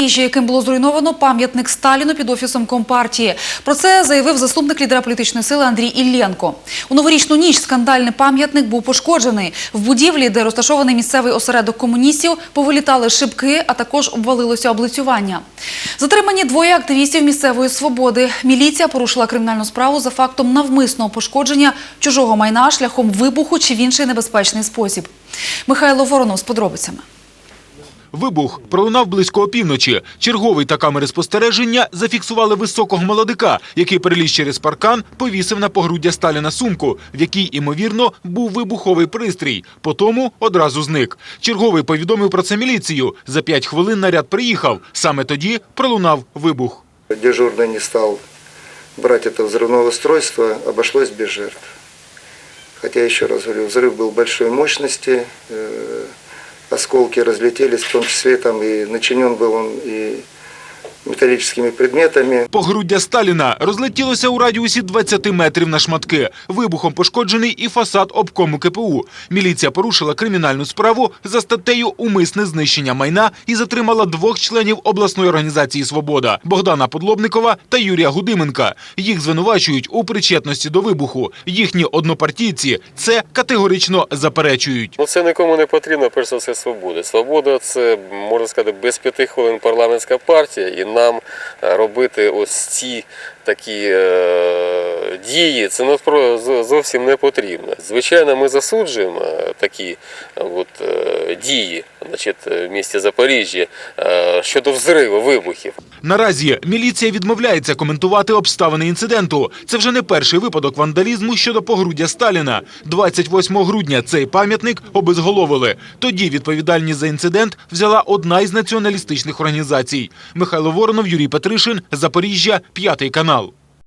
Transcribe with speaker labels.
Speaker 1: Запоріжжя, яким було зруйновано пам'ятник Сталіну під офісом Компартії. Про це заявив заступник лідера політичної сили Андрій Іллєнко. У новорічну ніч скандальний пам'ятник був пошкоджений. В будівлі, де розташований місцевий осередок комуністів, повилітали шибки, а також обвалилося облицювання. Затримані двоє активістів місцевої свободи. Міліція порушила кримінальну справу за фактом навмисного пошкодження чужого майна шляхом вибуху чи в інший небезпечний спосіб. Михайло Воронов з подробицями.
Speaker 2: Вибух пролунав близько опівночі. Черговий та камери спостереження зафіксували високого молодика, який переліз через паркан, повісив на погруддя Сталіна сумку, в якій, імовірно, був вибуховий пристрій. Потому одразу зник. Черговий повідомив про це міліцію. За п'ять хвилин наряд приїхав. Саме тоді пролунав вибух.
Speaker 3: Дежурный не стал брать это взрывное устройство, обошлось без жертв. Хотя, еще раз говорю, взрыв был большой мощности, э, осколки разлетелись, в том числе там и начинен был он и металлическими предметами.
Speaker 2: Погруддя Сталіна розлетілося у радіусі 20 метрів на шматки. Вибухом пошкоджений і фасад обкому КПУ. Міліція порушила кримінальну справу за статтею «Умисне знищення майна» і затримала двох членів обласної організації «Свобода» – Богдана Подлобникова та Юрія Гудименка. Їх звинувачують у причетності до вибуху. Їхні однопартійці це категорично заперечують.
Speaker 4: Ну, це нікому не потрібно, перш за все, свобода. Свобода це, можна сказати, без п'яти хвилин парламентська партія, і нам е, робити ось ці такі е, дії, це нас про- зовсім не потрібно. Звичайно, ми засуджуємо е, такі е, от, е, дії значить, в місті Запоріжжя щодо взриву, вибухів.
Speaker 2: Наразі міліція відмовляється коментувати обставини інциденту. Це вже не перший випадок вандалізму щодо погруддя Сталіна. 28 грудня цей пам'ятник обезголовили. Тоді відповідальність за інцидент взяла одна із націоналістичних організацій. Михайло Воронов, Юрій Петришин, Запоріжжя, п'ятий канал.